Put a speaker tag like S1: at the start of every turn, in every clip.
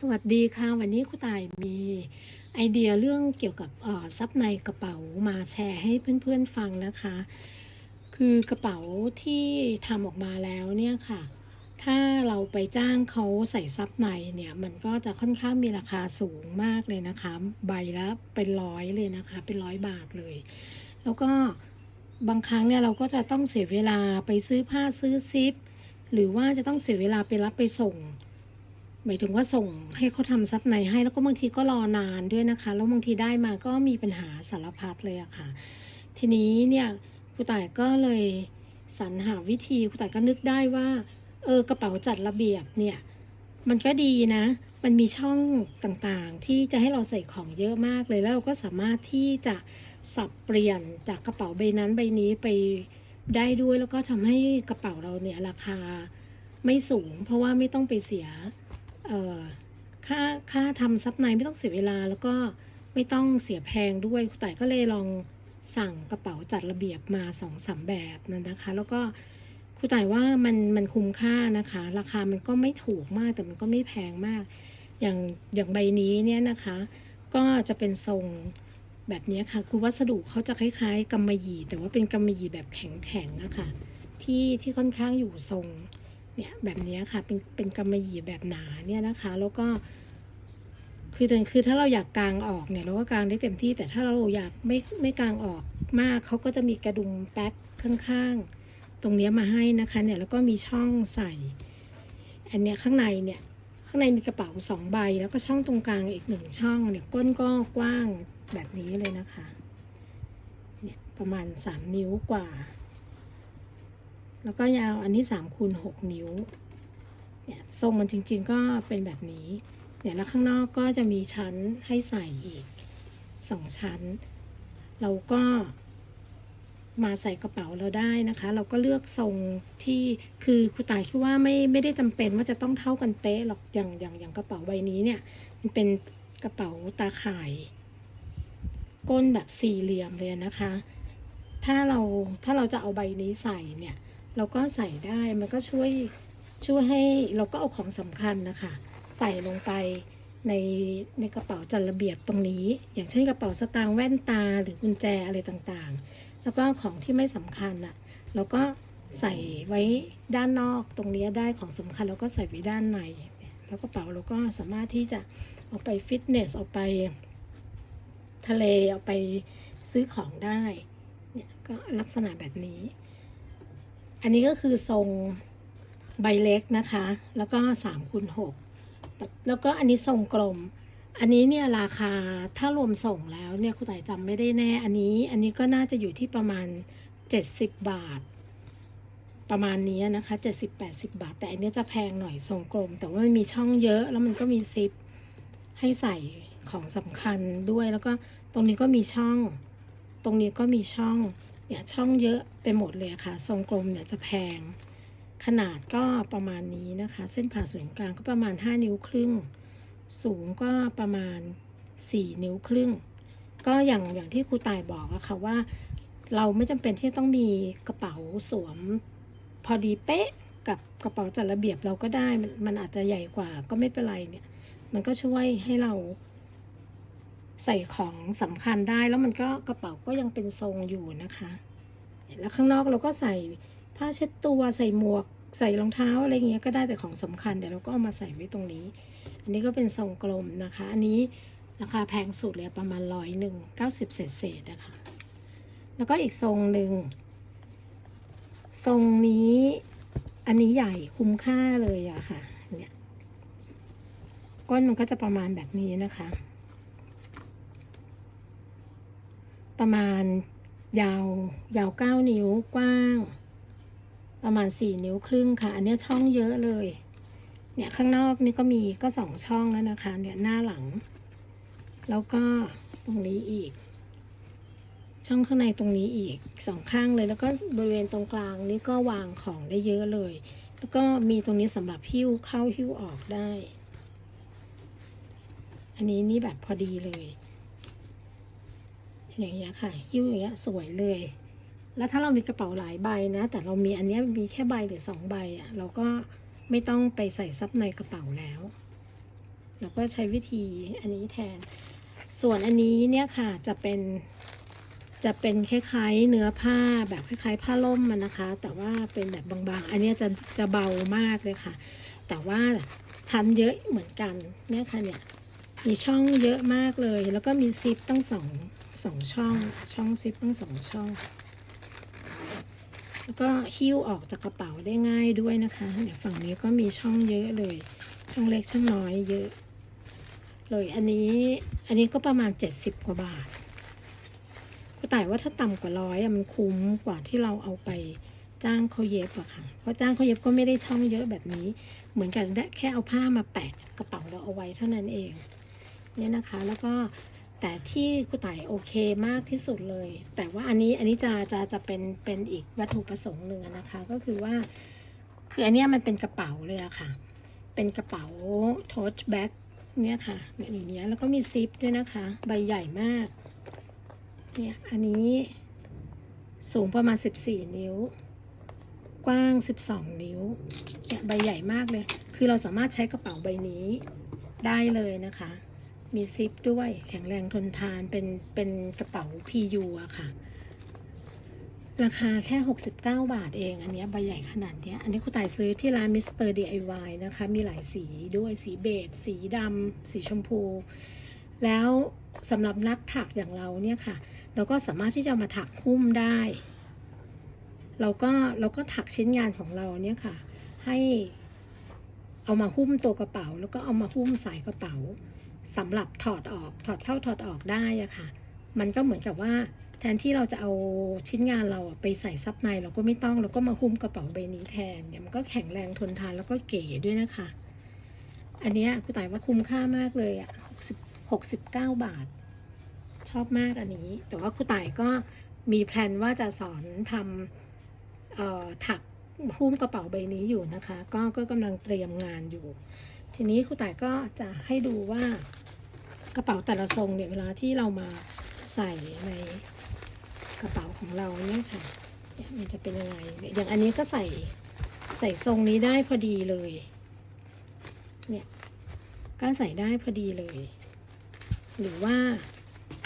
S1: สวัสดีค่ะ วันนี้คุณตายมีไอเดียเรื่องเกี่ยวกับซับในกระเป๋ามาแชร์ให้เพื่อนๆฟังนะคะ คือกระเป๋าที่ทำออกมาแล้วเนี่ยค่ะ ถ้าเราไปจ้างเขาใส่ซับในเนี่ยมันก็จะค่อนข้างมีราคาสูงมากเลยนะคะ ใบละเป็นร้อยเลยนะคะ เป็นร้อยบาทเลย แล้วก็บางครั้งเนี่ยเราก็จะต้องเสียเวลาไปซื้อผ้าซื้อซิปหรือว่าจะต้องเสียเวลาไปรับไปส่ง หมายถึงว่าส่งให้เขาทำซับในให้ แล้วก็บางทีก็รอนานด้วยนะคะ แล้วบางทีได้มาก็มีปัญหาสารพัดเลยอะค่ะ ทีนี้เนี่ยครูต่ายก็เลยสรรหาวิธีครูต่ายก็นึกได้ว่าเออกระเป๋าจัดระเบียบเนี่ยมันก็ดีนะ มันมีช่องต่างๆ ที่จะให้เราใส่ของเยอะมากเลย แล้วเราก็สามารถที่จะสับเปลี่ยนจากกระเป๋าใบนั้นใบนี้ไปได้ด้วย แล้วก็ทำให้กระเป๋าเราเนี่ยราคาไม่สูง เพราะว่าไม่ต้องไปเสีย ค่าค่าทำซับในไม่ต้องเสียเวลาแล้วก็ไม่ต้องเสียแพงด้วยครูต่ายก็เลยลองสั่งกระเป๋าจัดระเบียบมาสองสามแบบนั่นนะคะ แล้วก็ครูต่ายว่ามันมันคุ้มค่านะคะ ราคามันก็ไม่ถูกมากแต่มันก็ไม่แพงมาก อย่างอย่างใบนี้เนี่ยนะคะ ก็จะเป็นทรงแบบนี้ค่ะ คือวัสดุเขาจะคล้าย ๆกำมะหยี่แต่ว่าเป็นกำมะหยี่แบบแข็งๆนะคะที่ที่ค่อนข้างอยู่ทรง เนี่ยแบบนี้ค่ะเป็นเป็นกำมะหยี่แบบหนาเนี่ยนะคะ แล้วก็คือคือถ้าเราอยากกางออกเนี่ยเราก็กางได้เต็มที่ แต่ถ้าเราอยากไม่ไม่กางออกมากเขาก็จะมีกระดุมแป๊กข้างๆ ตรงเนี้ยมาให้นะคะเนี่ยแล้วก็มีช่องใส่ อันเนี้ยข้างในเนี่ยข้างในมีกระเป๋าสองใบ แล้วก็ช่องตรงกลางอีกหนึ่งช่องเนี่ยก้นก็กว้างแบบนี้เลยนะคะเนี่ยประมาณสามนิ้วกว่า แล้วก็ยาวอันนี้3คูณ6นิ้วเนี่ยทรงมันจริง ๆ ก็เป็นแบบนี้เนี่ยแล้วข้างนอกก็จะมีชั้นให้ใส่อีกสองชั้น เราก็มาใส่กระเป๋าเราได้นะคะ เราก็เลือกทรงที่คือครูต่ายคิดว่าไม่ไม่ได้จำเป็นว่าจะต้องเท่ากันเป๊ะหรอกอย่างอย่างอย่างกระเป๋าใบนี้เนี่ยมันเป็นกระเป๋าตาข่าย ก้นแบบสี่เหลี่ยมเลยนะคะ ถ้าเราถ้าเราจะเอาใบนี้ใส่เนี่ย เราก็ใส่ได้มันก็ช่วยช่วยให้เราก็เอาของสำคัญนะคะ ใส่ลงไปในในกระเป๋าจัดระเบียบตรงนี้ อย่างเช่นกระเป๋าสตางค์แว่นตาหรือกุญแจอะไรต่างๆ แล้วก็ของที่ไม่สำคัญอะเราก็ใส่ไว้ด้านนอกตรงนี้ได้ของสำคัญเราก็ใส่ไว้ด้านใน แล้วกระเป๋าเราก็สามารถที่จะเอาไปฟิตเนสเอาไปทะเลเอาไปซื้อของได้เนี่ยก็ลักษณะแบบนี้ อันนี้ก็คือทรงใบเล็กนะคะ แล้วก็3คูณ6แล้วก็อันนี้ทรงกลม อันนี้เนี่ยราคาถ้ารวมส่งแล้วเนี่ยคุณต่ายจำไม่ได้แน่ อันนี้ อันนี้ก็น่าจะอยู่ที่ประมาณ 70 บาท ประมาณนี้นะคะ 70-80 บาท แต่อันนี้จะแพงหน่อยทรงกลม แต่ว่ามันมีช่องเยอะ แล้วมันก็มีซิปให้ใส่ของสำคัญด้วย แล้วก็ตรงนี้ก็มีช่อง ตรงนี้ก็มีช่อง เนี่ยช่องเยอะไปหมดเลยค่ะ ทรงกลมเนี่ยจะแพง ขนาดก็ประมาณนี้นะคะ เส้นผ่าศูนย์กลางก็ประมาณ 5 นิ้วครึ่ง สูงก็ประมาณ 4 นิ้วครึ่ง ก็อย่างอย่างที่ครูตายบอกอะค่ะว่า เราไม่จำเป็นที่ต้องมีกระเป๋าสวม พอดีเป๊ะกับกระเป๋าจัดระเบียบเราก็ได้มันอาจจะใหญ่กว่าก็ไม่เป็นไรเนี่ย มันก็ช่วยให้เรา ใส่ของสำคัญได้แล้วมันก็กระเป๋าก็ยังเป็นทรงอยู่นะคะ แล้วข้างนอกเราก็ใส่ผ้าเช็ดตัวใส่หมวก ใส่รองเท้าอะไรเงี้ยก็ได้แต่ของสำคัญเดี๋ยวเราก็เอามาใส่ไว้ตรงนี้ อันนี้ก็เป็นทรงกลมนะคะ อันนี้ราคาแพงสุดเลยประมาณร้อยหนึ่งเก้าสิบเศษเศษๆนะคะ แล้วก็อีกทรงหนึ่งทรงนี้อันนี้ใหญ่คุ้มค่าเลยอะค่ะเนี่ยก้นมันก็จะประมาณแบบนี้นะคะ ประมาณยาวยาวเก้านิ้วกว้าง ประมาณสี่นิ้วครึ่งค่ะ อันเนี้ยช่องเยอะเลย เนี่ยข้างนอกนี่ก็มีก็สองช่องแล้วนะคะ เนี่ยหน้าหลัง แล้วก็ตรงนี้อีก ช่องข้างในตรงนี้อีกสองข้างเลย แล้วก็บริเวณตรงกลางนี่ก็วางของได้เยอะเลย แล้วก็มีตรงนี้สำหรับหิ้วเข้าหิ้วออกได้ อันนี้นี่แบบพอดีเลย อย่างเงี้ยค่ะหิ้วอย่างเงี้ยสวยเลย แล้วถ้าเรามีกระเป๋าหลายใบนะ แต่เรามีอันเนี้ยมีแค่ใบหรือสองใบอะ่ะเราก็ไม่ต้องไปใส่ซับในกระเป๋าแล้ว เราก็ใช้วิธีอันนี้แทน ส่วนอันนี้เนี่ยค่ะจะเป็นจะเป็นคล้ายๆเนื้อผ้าแบบคล้ายๆ ผ้าล่มมันนะคะ แต่ว่าเป็นแบบบางๆ อันนี้จะจะเบามากเลยค่ะ แต่ว่าชั้นเยอะเหมือนกันเนี่ยค่ะเนี่ยมีช่องเยอะมากเลย แล้วก็มีซิปตั้งสอง สองช่อง ช่องซิปตั้งสองช่อง แล้วก็หิ้วออกจากกระเป๋าได้ง่ายด้วยนะคะเดี๋ยวฝั่งนี้ก็มีช่องเยอะเลย ช่องเล็กช่องน้อยเยอะ เลยอันนี้อันนี้ก็ประมาณ 70 กว่าบาทก็แต่ว่าถ้าต่ำกว่าร้อยมันคุ้มกว่าที่เราเอาไปจ้างเขาเย็บอะค่ะ เพราะจ้างเขาเย็บก็ไม่ได้ช่องเยอะแบบนี้ เหมือนกันแค่เอาผ้ามาแปะกระเป๋าเราเอาไว้เท่านั้นเอง เนี่ยนะคะ แล้วก็ แต่ที่คุณต่ายโอเคมากที่สุดเลย แต่ว่าอันนี้อันนี้จะจะจะเป็นเป็นอีกวัตถุประสงค์หนึ่งนะคะ ก็คือว่า คืออันนี้มันเป็นกระเป๋าเลยอะค่ะ เป็นกระเป๋าโทสแบ็คเนี่ยค่ะอย่างเงี้ยแล้วก็มีซิปด้วยนะคะ ใบใหญ่มากเนี่ยอันนี้สูงประมาณ 14 นิ้ว กว้าง 12 นิ้วเนี่ยใบใหญ่มากเลย คือเราสามารถใช้กระเป๋าใบนี้ได้เลยนะคะ มีซิปด้วยแข็งแรงทนทานเป็นเป็นกระเป๋า PU อะค่ะ ราคาแค่ 69 บาทเอง อันนี้ใบใหญ่ขนาดเนี้ยอันนี้คุณต่ายซื้อที่ร้าน Mr. DIY นะคะ มีหลายสีด้วยสีเบจสีดำสีชมพู แล้วสำหรับนักถักอย่างเราเนี่ยค่ะ เราก็สามารถที่จะมาถักหุ้มได้ เราก็เราก็ถักชิ้นงานของเราเนี่ยค่ะ ให้เอามาหุ้มตัวกระเป๋า แล้วก็เอามาหุ้มสายกระเป๋า สำหรับถอดออกถอดเข้าถอดออกได้อะค่ะ มันก็เหมือนกับว่าแทนที่เราจะเอาชิ้นงานเราไปใส่ซับในเราก็ไม่ต้องเราก็มาหุ้มกระเป๋าใบนี้แทนเนี่ยมันก็แข็งแรงทนทานแล้วก็เก๋ด้วยนะคะ อันนี้คุณต่ายว่าคุ้มค่ามากเลยอะหกสิบหกสิบเก้าบาท ชอบมากอันนี้ แต่ว่าคุณต่ายก็มีแพลนว่าจะสอนทำถักหุ้มกระเป๋าใบนี้อยู่นะคะ ก็ก็กำลังเตรียมงานอยู่ ทีนี้คุณต่ายก็จะให้ดูว่ากระเป๋าแต่ละทรงเนี่ยเวลาที่เรามาใส่ในกระเป๋าของเราเนี่ยค่ะเนี่ยมันจะเป็นยังไงเนี่ยอย่างอันนี้ก็ใส่ใส่ทรงนี้ได้พอดีเลย เนี่ยก็ใส่ได้พอดีเลย หรือว่า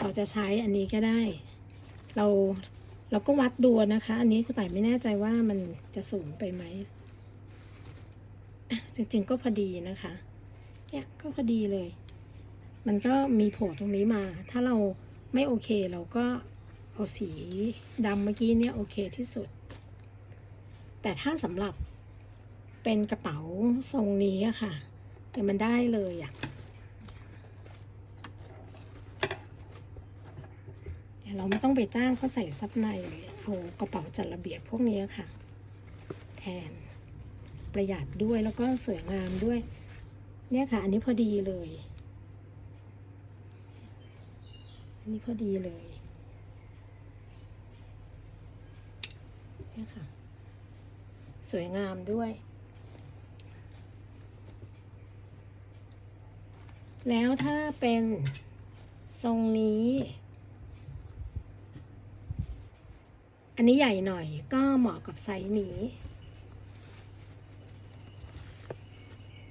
S1: เราจะใช้อันนี้ก็ได้ เราเราก็วัดดูนะคะ อันนี้คุณต่ายไม่แน่ใจว่ามันจะสูงไปไหม จริงๆก็พอดีนะคะ เนี่ยก็พอดีเลย มันก็มีโผล่ตรงนี้มา ถ้าเราไม่โอเคเราก็เอาสีดำเมื่อกี้เนี่ยโอเคที่สุด แต่ถ้าสำหรับเป็นกระเป๋าทรงนี้อะค่ะ แต่มันได้เลยอะเราไม่ต้องไปจ้างเขาใส่ซับในเลยเอากระเป๋าจัดระเบียบพวกนี้ค่ะ แทน ประหยัดด้วยแล้วก็สวยงามด้วย เนี่ยค่ะ อันนี้พอดีเลย อันนี้พอดีเลยเนี่ยค่ะ สวยงามด้วย แล้วถ้าเป็นทรงนี้ อันนี้ใหญ่หน่อยก็เหมาะกับไซส์นี้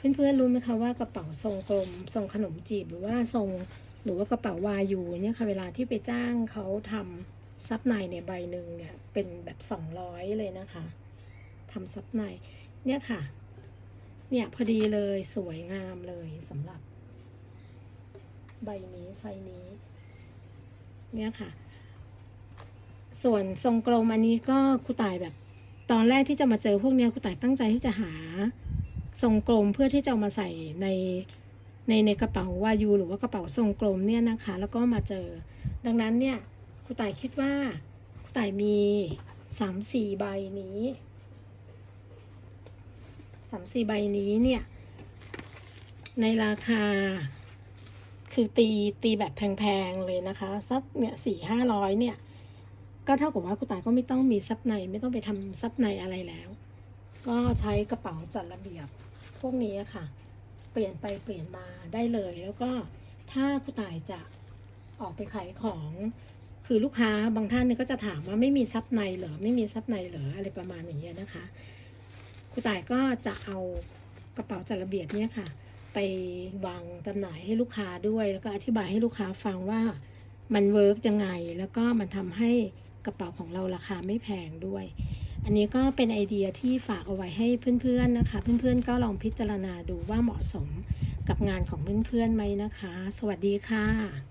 S1: เพื่อนๆรู้ไหมคะว่ากระเป๋าทรงกลมทรงขนมจีบหรือว่าทรงหรือว่ากระเป๋าวายูเนี่ยค่ะเวลาที่ไปจ้างเขาทำซับในเนี่ยใบหนึ่งเนี่ยเป็นแบบสองร้อยเลยนะคะทำซับในเนี่ยค่ะ เนี่ยพอดีเลยสวยงามเลยสำหรับ ใบนี้ไซนี้ เนี่ยค่ะ ส่วนทรงกลมอันนี้ก็ครูต่ายแบบตอนแรกที่จะมาเจอพวกเนี้ยครูต่ายตั้งใจที่จะหา ทรงกลมเพื่อที่จะมาใส่ในในในกระเป๋าวายูหรือว่ากระเป๋าทรงกลมเนี่ยนะคะ แล้วก็มาเจอ ดังนั้นเนี่ยครูต่ายคิดว่าครูต่ายมีสามสี่ใบนี้สามสี่ใบนี้เนี่ยในราคา คือตีตีแบบแพงๆเลยนะคะซับเนี่ยสี่ห้าร้อยเนี่ยก็เท่ากับว่าคุณตายก็ไม่ต้องมีซับในไม่ต้องไปทำซับในอะไรแล้ว ก็ใช้กระเป๋าจัดระเบียบ พวกนี้ค่ะ เปลี่ยนไปเปลี่ยนมาได้เลย แล้วก็ถ้าคุณตายจะออกไปขายของ คือลูกค้าบางท่านเนี่ยก็จะถามว่าไม่มีซับในเหรอไม่มีซับในเหรออะไรประมาณอย่างเงี้ยนะคะคุณตายก็จะเอากระเป๋าจัดระเบียบเนี่ยค่ะ ไปวางจำหน่ายให้ลูกค้าด้วย แล้วก็อธิบายให้ลูกค้าฟังว่ามันเวิร์กยังไง แล้วก็มันทำให้กระเป๋าของเราราคาไม่แพงด้วย อันนี้ก็เป็นไอเดียที่ฝากเอาไว้ให้เพื่อนๆนะคะ เพื่อนๆก็ลองพิจารณาดูว่าเหมาะสมกับงานของเพื่อนๆไหมนะคะ สวัสดีค่ะ